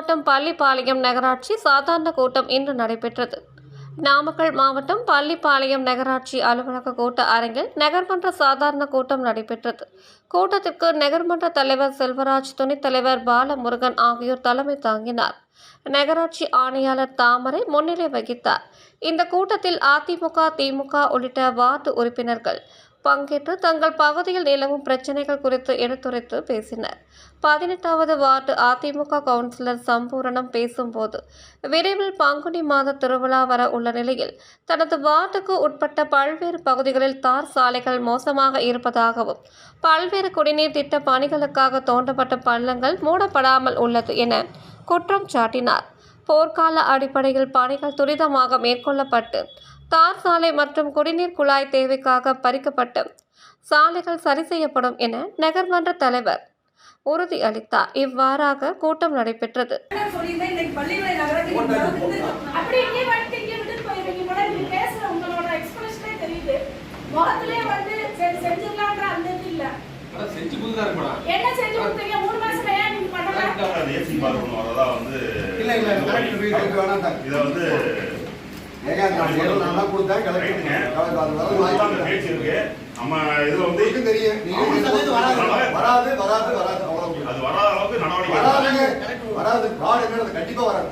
மாவட்டம் பள்ளிப்பாளையம் நகராட்சி சாதாரண கூட்டம் இன்று நடைபெற்றது. நாமக்கல் மாவட்டம் பள்ளிப்பாளையம் நகராட்சி அலுவலக கூட்ட அரங்கில் நகர்மன்ற சாதாரண கூட்டம் நடைபெற்றது. கூட்டத்திற்கு நகர்மன்ற தலைவர் செல்வராஜ் துணைத் தலைவர் பாலமுருகன் ஆகியோர் தலைமை தாங்கினார். நகராட்சி ஆணையாளர் தாமரை முன்னிலை வகித்தார். இந்த கூட்டத்தில் அதிமுக திமுக உள்ளிட்ட வார்டு உறுப்பினர்கள் பங்கேற்று தங்கள் பகுதியில் நிலவும் பிரச்சனைகள் குறித்து எடுத்துரைத்து பேசினர். பதினெட்டாவது வார்டு அதிமுக கவுன்சிலர் சம்பூரணம் பேசும்போது விரைவில் பங்குனி மாத திருவிழா வர உள்ள நிலையில் தனது வார்டுக்கு உட்பட்ட பல்வேறு பகுதிகளில் தார் சாலைகள் மோசமாக இருப்பதாகவும் பல்வேறு குடிநீர் திட்ட பணிகளுக்காக தோண்டப்பட்ட பள்ளங்கள் மூடப்படாமல் உள்ளது என குற்றம் சாட்டினார். போர்க்கால அடிப்படையில் பணிகள் துரிதமாக மேற்கொள்ளப்பட்டு தார் சாலை மற்றும் குடிநீர் குழாய் தேவைக்காக பறிக்கப்பட்டு சாலைகள் சரி செய்யப்படும் என நகர்மன்ற தலைவர் உறுதி அளித்தார் இவ்வாறாக கூட்டம் நடைபெற்றது. என்ன செஞ்சு கொடுத்தீங்க? மூணு மாசம் ஏன் நீங்க பண்ணல? இல்ல வீட்டுக்கு வேணாம் சார் இதை வந்து ஏங்க நான் ஏழு நாளா கொடுத்தேன் கலெக்டர் கலெக்டர் பேச்சு இருக்கு நம்ம இதுல வந்து உங்களுக்கு தெரியும் நீங்க சொன்னது வராது. வராது வராது வராது அவ்வளவு அது வராத அளவுக்கு நடவடிக்கை வராதுங்க. வராது. ஃப்ராட் கண்டிப்பா வராது.